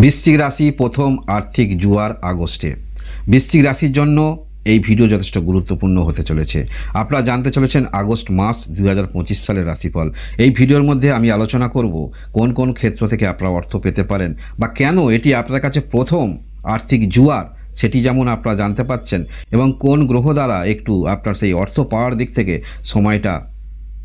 বৃশ্চিক রাশি প্রথম আর্থিক জুয়ার আগস্টে। বৃশ্চিক রাশির জন্য এই ভিডিও যথেষ্ট গুরুত্বপূর্ণ হতে চলেছে। আপনারা জানতে চলেছেন আগস্ট মাস দু হাজার পঁচিশ সালের রাশিফল। এই ভিডিওর মধ্যে আমি আলোচনা করব কোন কোন ক্ষেত্র থেকে আপনারা অর্থ পেতে পারেন বা কেন এটি আপনাদের কাছে প্রথম আর্থিক জুয়ার সেটি যেমন আপনারা জানতে পাচ্ছেন এবং কোন গ্রহ দ্বারা একটু আপনার সেই অর্থ পাওয়ার দিক থেকে সময়টা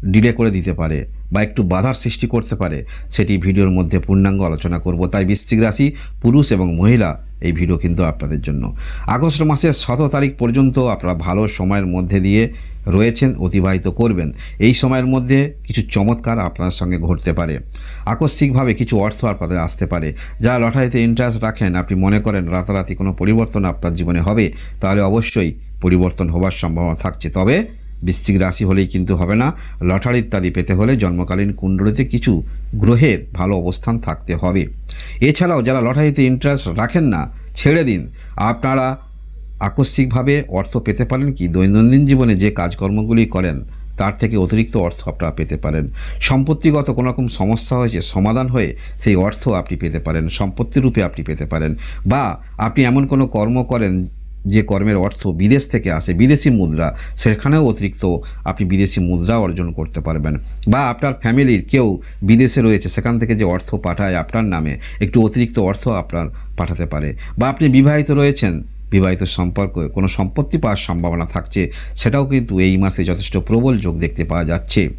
ডিলে করে দিতে পারে বা একটু বাধার সৃষ্টি করতে পারে, সেটি ভিডিওর মধ্যে পূর্ণাঙ্গ আলোচনা করব। তাই বৃশ্চিক রাশি, পুরুষ এবং মহিলা এই ভিডিও কিন্তু আপনাদের জন্য। আগস্ট মাসের সতেরো তারিখ পর্যন্ত আপনারা ভালো সময়ের মধ্যে দিয়ে রয়েছেন, অতিবাহিত করবেন। এই সময়ের মধ্যে কিছু চমৎকার আপনার সঙ্গে ঘটতে পারে। আকস্মিকভাবে কিছু অর্থ আপনাদের আসতে পারে। যারা লটারিতে ইন্টারেস্ট রাখেন, আপনি মনে করেন রাতারাতি কোনো পরিবর্তন আপনার জীবনে হবে, তাহলে অবশ্যই পরিবর্তন হবার সম্ভাবনা থাকছে। তবে বৃশ্চিক রাশি হলেই কিন্তু হবে না। লটারি ইত্যাদি পেতে হলে জন্মকালীন কুণ্ডলিতে কিছু গ্রহের ভালো অবস্থান থাকতে হবে। এছাড়াও যারা লটারিতে ইন্টারেস্ট রাখেন না, ছেড়ে দিন। আপনারা আকস্মিকভাবে অর্থ পেতে পারেন কি? দৈনন্দিন জীবনে যে কাজকর্মগুলি করেন, তার থেকে অতিরিক্ত অর্থ আপনারা পেতে পারেন। সম্পত্তিগত কোনো রকম সমস্যা হয়েছে সমাধান হয়ে সেই অর্থ আপনি পেতে পারেন। সম্পত্তি রূপে আপনি পেতে পারেন। বা আপনি এমন কোনো কর্ম করেন যে কর্মের অর্থ বিদেশ থেকে আসে, বিদেশি মুদ্রা, সেখানেও অতিরিক্ত আপনি বিদেশি মুদ্রা অর্জন করতে পারবেন। বা আপনার ফ্যামিলির কেউ বিদেশে রয়েছে, সেখান থেকে যে অর্থ পাঠায় আপনার নামে, একটু অতিরিক্ত অর্থ আপনার পাঠাতে পারে। বা আপনি বিবাহিত রয়েছেন, বিবাহিত সম্পর্ক, কোনো সম্পত্তি পাওয়ার সম্ভাবনা থাকছে, সেটাও কিন্তু এই মাসে যথেষ্ট প্রবল যোগ দেখতে পাওয়া যাচ্ছে।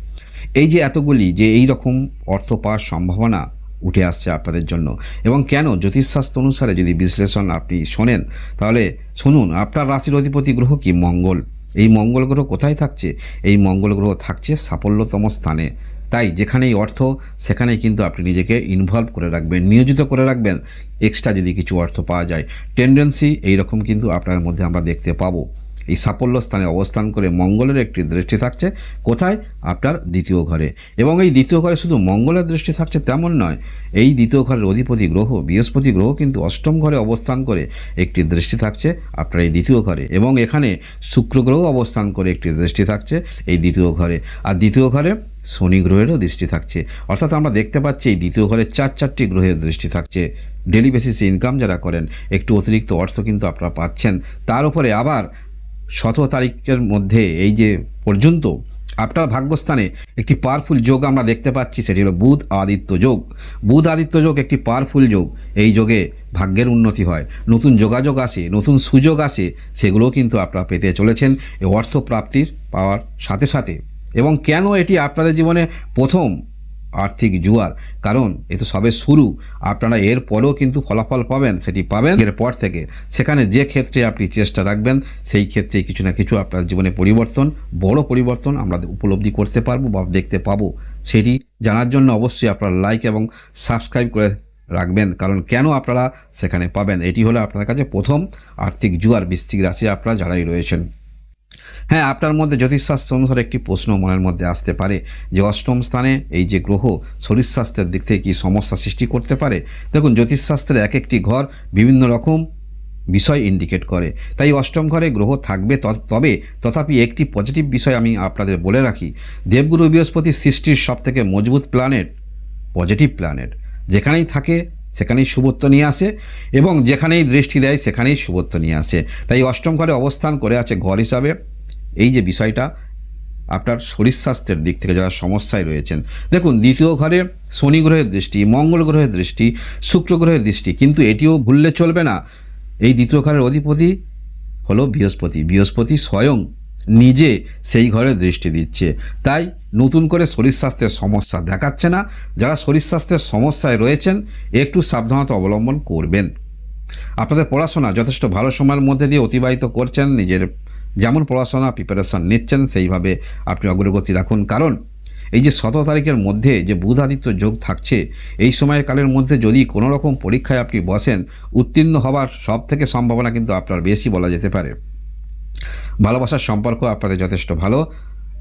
এই যে এতগুলি, যে এই রকম অর্থ পাওয়ার সম্ভাবনা উঠে আসছে আপনাদের জন্য। এবং কেন? জ্যোতিষশাস্ত্র অনুসারে যদি বিশ্লেষণ আপনি শোনেন, তাহলে শুনুন, আপনার রাশির অধিপতি গ্রহ কি? মঙ্গল। এই মঙ্গল গ্রহ কোথায় থাকছে? এই মঙ্গল গ্রহ থাকছে সাফল্যতম স্থানে। তাই যেখানেই অর্থ, সেখানেই কিন্তু আপনি নিজেকে ইনভলভ করে রাখবেন, নিয়োজিত করে রাখবেন। এক্সট্রা যদি কিছু অর্থ পাওয়া যায়। টেন্ডেন্সি এইরকম কিন্তু আপনার মধ্যে আমরা দেখতে পাবো। এই সাফল্য স্থানে অবস্থান করে মঙ্গলের একটি দৃষ্টি থাকছে। কোথায়? আপনার দ্বিতীয় ঘরে। এবং এই দ্বিতীয় ঘরে শুধু মঙ্গলের দৃষ্টি থাকছে তেমন নয়, এই দ্বিতীয় ঘরের অধিপতি গ্রহ, বৃহস্পতি গ্রহ কিন্তু অষ্টম ঘরে অবস্থান করে একটি দৃষ্টি থাকছে আপনার এই দ্বিতীয় ঘরে। এবং এখানে শুক্র গ্রহ অবস্থান করে একটি দৃষ্টি থাকছে এই দ্বিতীয় ঘরে। আর দ্বিতীয় ঘরে শনি গ্রহেরও দৃষ্টি থাকছে। অর্থাৎ আমরা দেখতে পাচ্ছি এই দ্বিতীয় ঘরে চার চারটি গ্রহের দৃষ্টি থাকছে। ডেলি বেসিসে ইনকাম যারা করেন, একটু অতিরিক্ত অর্থ কিন্তু আপনারা পাচ্ছেন। তার উপরে আবার সতেরো তারিখের মধ্যে এই যে পর্যন্ত আপনার ভাগ্যস্থানে একটি পাওয়ারফুল যোগ আমরা দেখতে পাচ্ছি, সেটি হলো বুধ আদিত্য যোগ। বুধ আদিত্য যোগ একটি পাওয়ারফুল যোগ। এই যোগে ভাগ্যের উন্নতি হয়। নতুন যোগাযোগ আসে, নতুন সুযোগ আসে, সেগুলোও কিন্তু আপনারা পেতে চলেছেন অর্থ প্রাপ্তির পাওয়ার সাথে সাথে। এবং কেন এটি আপনাদের জীবনে প্রথম আর্থিক জুয়ার। কারণ, এ তো সবে শুরু। আপনারা এর পরেও কিন্তু ফলাফল পাবেন, সেটি পাবেন এর পর থেকে। সেখানে যে ক্ষেত্রে আপনি চেষ্টা রাখবেন, সেই ক্ষেত্রে কিছু না কিছু আপনার জীবনে পরিবর্তন, বড় পরিবর্তন আমরা উপলব্ধি করতে পারব বা দেখতে পাবো। সেটি জানার জন্য অবশ্যই আপনারা লাইক এবং সাবস্ক্রাইব করে রাখবেন। কারণ কেন আপনারা সেখানে পাবেন? এটি হলো আপনার কাছে প্রথম আর্থিক জুয়ার। বৃশ্চিক রাশি আপনারা যারাই রয়েছেন। হ্যাঁ আপনার মধ্যে জ্যোতিষশাস্ত্র অনুসারে একটি প্রশ্ন মনের মধ্যে আসতে পারে যে অষ্টম স্থানে এই যে গ্রহ, শরীর স্বাস্থ্যের দিক থেকে কি সমস্যা সৃষ্টি করতে পারে? দেখুন জ্যোতিষশাস্ত্রের এক একটি ঘর বিভিন্ন রকম বিষয় ইন্ডিকেট করে। তাই অষ্টম ঘরে গ্রহ থাকবে তবে তথাপি একটি পজিটিভ বিষয় আমি আপনাদের বলে রাখি। দেবগুরু বৃহস্পতি সৃষ্টির সবথেকে মজবুত প্ল্যানেট পজিটিভ প্ল্যানেট যেখানেই থাকে সেখানেই শুভত্ব নিয়ে আসে এবং যেখানেই দৃষ্টি দেয় সেখানেই শুভত্ব নিয়ে আসে। তাই অষ্টম ঘরে অবস্থান করে আছে ঘর হিসাবে। এই যে বিষয়টা, আপনার শরীর স্বাস্থ্যের দিক থেকে যারা সমস্যায় রয়েছেন, দেখুন দ্বিতীয় ঘরে শনি গ্রহের দৃষ্টি, মঙ্গল গ্রহের দৃষ্টি, শুক্র গ্রহের দৃষ্টি, কিন্তু এটিও ভুললে চলবে না। এই দ্বিতীয় ঘরের অধিপতি হলো বৃহস্পতি। বৃহস্পতি স্বয়ং নিজে সেই ঘরে দৃষ্টি দিচ্ছে। তাই নতুন করে শরীর স্বাস্থ্যের সমস্যা দেখাচ্ছে না। যারা শরীর স্বাস্থ্যের সমস্যায় রয়েছেন, একটু সাবধানতা অবলম্বন করবেন। আপনাদের পড়াশোনা যথেষ্ট ভালো সময়ের মধ্যে দিয়ে অতিবাহিত করছেন, নিজের যেমন পড়াশোনা প্রিপারেশন নিচ্ছেন, সেইভাবে আপনি অগ্রগতি রাখুন। কারণ এই যে সতেরো তারিখের মধ্যে যে বুধাদিত্য যোগ থাকছে, এই সময়ের কালের মধ্যে যদি কোনো রকম পরীক্ষায় আপনি বসেন, উত্তীর্ণ হওয়ার সব থেকে সম্ভাবনা কিন্তু আপনার বেশি বলা যেতে পারে। ভালোবাসার সম্পর্ক আপনাদের যথেষ্ট ভালো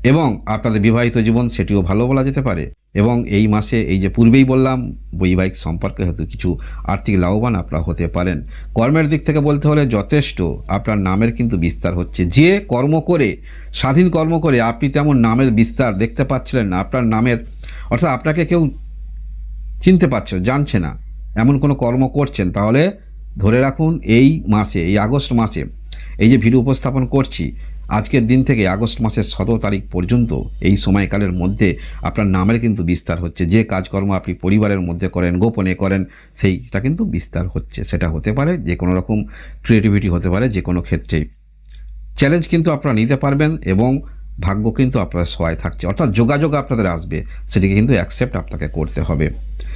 এবং আপনাদের বিবাহিত জীবন সেটিও ভালো বলা যেতে পারে। এবং এই মাসে এই যে পূর্বেই বললাম, বৈবাহিক সম্পর্কে হয়তো কিছু আর্থিক লাভবান আপনারা হতে পারেন। কর্মের দিক থেকে বলতে হলে যথেষ্ট আপনার নামের কিন্তু বিস্তার হচ্ছে। যে কর্ম করে, স্বাধীন কর্ম করে আপনি তেমন নামের বিস্তার দেখতে পাচ্ছিলেন না, আপনার নামের, অর্থাৎ আপনাকে কেউ চিনতে পারছে জানছে না। এমন কোনো কর্ম করছেন, তাহলে ধরে রাখুন এই মাসে, এই আগস্ট মাসে এই যে ভিডিও উপস্থাপন করছি, আজকের দিন থেকে আগস্ট মাসের সতেরো তারিখ পর্যন্ত এই সময়কালের মধ্যে আপনার নামের কিন্তু বিস্তার হচ্ছে। যে কাজকর্ম আপনি পরিবারের মধ্যে করেন, গোপনে করেন, সেইটা কিন্তু বিস্তার হচ্ছে। সেটা হতে পারে যে কোনো রকম ক্রিয়েটিভিটি হতে পারে যে কোনো ক্ষেত্রেই। চ্যালেঞ্জ কিন্তু আপনারা নিতে পারবেন এবং ভাগ্য কিন্তু আপনাদের সহায় থাকছে। অর্থাৎ যোগাযোগ আপনাদের আসবে, সেটিকে কিন্তু অ্যাকসেপ্ট আপনাকে করতে হবে।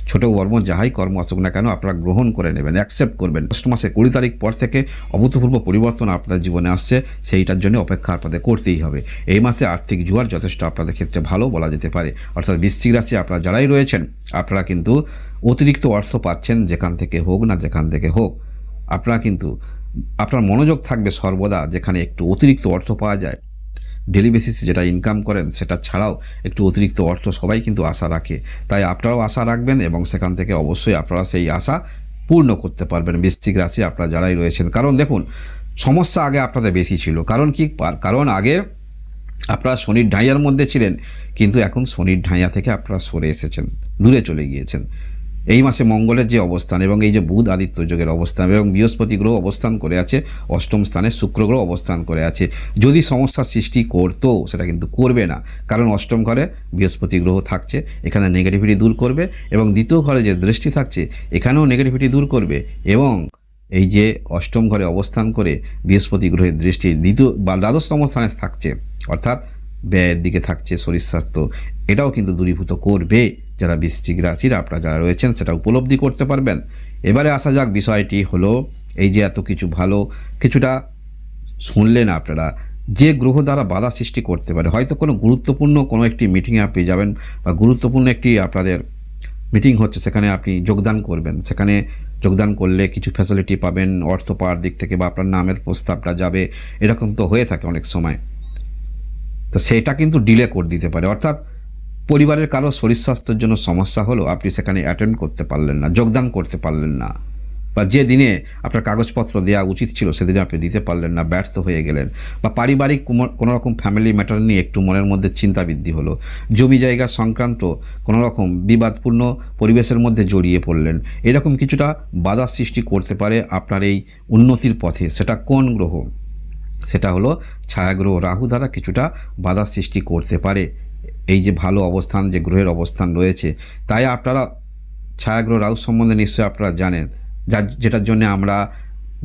ছোট কর্ম যাহাই কর্ম আসুক না কেন, আপনারা গ্রহণ করে নেবেন অ্যাকসেপ্ট করবেন। আগস্ট মাসে কুড়ি তারিখ পর থেকে অভূতপূর্ব পরিবর্তন আপনার জীবনে আসছে, সেইটার জন্য অপেক্ষা আপনাদের করতেই হবে। এই মাসে আর্থিক জোয়ার যথেষ্ট আপনাদের ক্ষেত্রে ভালো বলা যেতে পারে। অর্থাৎ বৃশ্চিক রাশি আপনারা যারাই রয়েছেন, আপনারা কিন্তু অতিরিক্ত অর্থ পাচ্ছেন, যেখান থেকে হোক না যেখান থেকে হোক। আপনারা কিন্তু, আপনার মনোযোগ থাকবে সর্বদা যেখানে একটু অতিরিক্ত অর্থ পাওয়া যায়। ডেলি বেসিসে যেটা ইনকাম করেন, সেটা ছাড়াও একটু অতিরিক্ত অর্থ সবাই কিন্তু আশা রাখে। তাই আপনারাও আশা রাখবেন এবং সেখান থেকে অবশ্যই আপনারা সেই আশা পূর্ণ করতে পারবেন বৃশ্চিক রাশি আপনারা যারাই রয়েছেন। কারণ দেখুন, সমস্যা আগে আপনাদের বেশি ছিল। কারণ কি? কারণ আগে আপনারা শনির ঢাইয়ার মধ্যে ছিলেন, কিন্তু এখন শনির ঢাইয়া থেকে আপনারা সরে এসেছেন, দূরে চলে গিয়েছেন। এই মাসে মঙ্গলের যে অবস্থান এবং এই যে বুধ আদিত্য যোগের অবস্থান এবং বৃহস্পতি গ্রহ অবস্থান করে আছে, অষ্টম স্থানে শুক্র গ্রহ অবস্থান করে আছে। যদি সমস্যার সৃষ্টি করতো সেটা কিন্তু করবে না, কারণ অষ্টম ঘরে বৃহস্পতি গ্রহ থাকছে, এখানে নেগেটিভিটি দূর করবে এবং দ্বিতীয় ঘরে যে দৃষ্টি থাকছে, এখানেও নেগেটিভিটি দূর করবে এবং এই যে অষ্টম ঘরে অবস্থান করে বৃহস্পতি গ্রহের দৃষ্টি দ্বিতীয় বা দ্বাদশতম স্থানে থাকছে, অর্থাৎ ব্যয়ের দিকে থাকছে, শরীর স্বাস্থ্য, এটাও কিন্তু দূরীভূত করবে। যারা বৃশ্চিক রাশির, আপনারা যারা রয়েছেন, সেটা উপলব্ধি করতে পারবেন। এবারে আসা যাক, বিষয়টি হলো এই যে এত কিছু ভালো, কিছুটা শুনলেন আপনারা, যে গ্রহ দ্বারা বাধা সৃষ্টি করতে পারে। হয়তো কোনো গুরুত্বপূর্ণ কোনো একটি মিটিংয়ে আপনি যাবেন, বা গুরুত্বপূর্ণ একটি আপনাদের মিটিং হচ্ছে, সেখানে আপনি যোগদান করবেন। সেখানে যোগদান করলে কিছু ফ্যাসিলিটি পাবেন, অর্থ পাওয়ার দিক থেকে, বা আপনার নামের প্রস্তাবটা যাবে। এরকম তো হয়ে থাকে অনেক সময়। তো সেটা কিন্তু ডিলে করে দিতে পারে। অর্থাৎ পরিবারের কারও শরীর স্বাস্থ্যের জন্য সমস্যা হলো, আপনি সেখানে অ্যাটেন্ড করতে পারলেন না, যোগদান করতে পারলেন না। বা যে দিনে আপনার কাগজপত্র দেওয়া উচিত ছিল, সেদিনে আপনি দিতে পারলেন না, ব্যর্থ হয়ে গেলেন। বা পারিবারিক কোনো- রকম ফ্যামিলি ম্যাটার নিয়ে একটু মনের মধ্যে চিন্তা বৃদ্ধি হলো। জমি জায়গা সংক্রান্ত কোনো রকম বিবাদপূর্ণ পরিবেশের মধ্যে জড়িয়ে পড়লেন। এরকম কিছুটা বাধার সৃষ্টি করতে পারে আপনার এই উন্নতির পথে। সেটা কোন গ্রহ? সেটা হলো ছায়াগ্রহ রাহু দ্বারা কিছুটা বাধার সৃষ্টি করতে পারে। এই যে ভালো অবস্থান, যে গ্রহের অবস্থান রয়েছে, তাই আপনারা ছায়াগ্রহ রাহু সম্বন্ধে নিশ্চয়ই আপনারা জানেন। যার, যেটার জন্য আমরা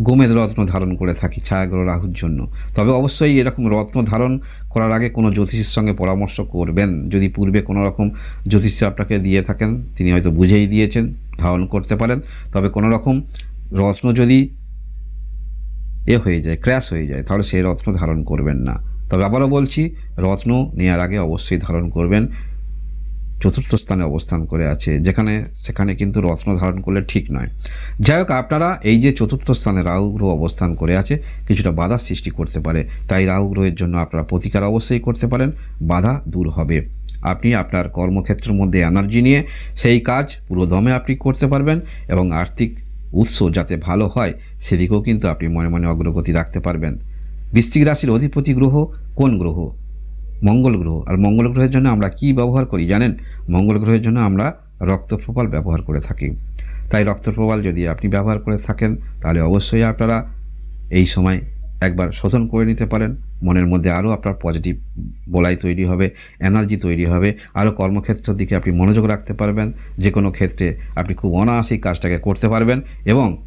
গোমেদ রত্ন ধারণ করে থাকি ছায়াগ্রহ রাহুর জন্য। তবে অবশ্যই এরকম রত্ন ধারণ করার আগে কোনো জ্যোতিষীর সঙ্গে পরামর্শ করবেন। যদি পূর্বে কোনো রকম জ্যোতিষী আপনাকে দিয়ে থাকেন, তিনি হয়তো বুঝেই দিয়েছেন, ধারণ করতে পারেন। তবে কোনো রকম রত্ন যদি এ হয়ে যায়, ক্র্যাশ হয়ে যায়। তাহলে সেই রত্ন ধারণ করবেন না। তবে আবারও বলছি, রত্ন নেওয়ার আগে অবশ্যই ধারণ করবেন। চতুর্থ স্থানে অবস্থান করে আছে। যেখানে, সেখানে কিন্তু রত্ন ধারণ করলে ঠিক নয়। যাই হোক, আপনারা এই যে চতুর্থ স্থানে রাহু গ্রহ অবস্থান করে আছে, কিছুটা বাধার সৃষ্টি করতে পারে। তাই রাহু গ্রহের জন্য আপনারা প্রতিকার অবশ্যই করতে পারেন। বাধা দূর হবে। আপনি আপনার কর্মক্ষেত্রের মধ্যে এনার্জি নিয়ে সেই কাজ পুরো দমে আপনি করতে পারবেন এবং আর্থিক উৎস যাতে ভালো হয়, সেদিকেও কিন্তু আপনি মনে মনে অগ্রগতি রাখতে পারবেন। বৃশ্চিক রাশির অধিপতি গ্রহ কোন গ্রহ? মঙ্গল গ্রহ। আর মঙ্গল গ্রহের জন্য আমরা কি ব্যবহার করি জানেন? মঙ্গল গ্রহের জন্য আমরা রক্তপ্রবাল ব্যবহার করে থাকি। তাই রক্তপ্রবাল যদি আপনি ব্যবহার করে থাকেন, তাহলে অবশ্যই আপনারা এই সময় একবার শোধন করে নিতে পারেন। মনের মধ্যে আরও আপনার পজিটিভ বলাই তৈরি হবে এনার্জি তৈরি হবে, আরও কর্মক্ষেত্রের দিকে আপনি মনোযোগ রাখতে পারবেন। যে কোনো ক্ষেত্রে আপনি খুব অনায়াসেই কাজটাকে করতে পারবেন এবং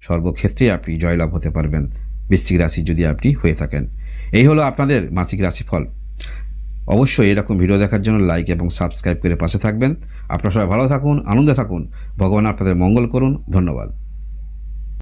সর্বক্ষেত্রেই আপনি জয়লাভ হতে পারবেন। বৃশ্চিক রাশি যদি আপনি হয়ে থাকেন। এই হলো আপনাদের মাসিক রাশিফল। অবশ্যই এরকম ভিডিও দেখার জন্য লাইক এবং সাবস্ক্রাইব করে পাশে থাকবেন। আপনারা সবাই ভালো থাকুন, আনন্দে থাকুন। ভগবান আপনাদের মঙ্গল করুন। ধন্যবাদ।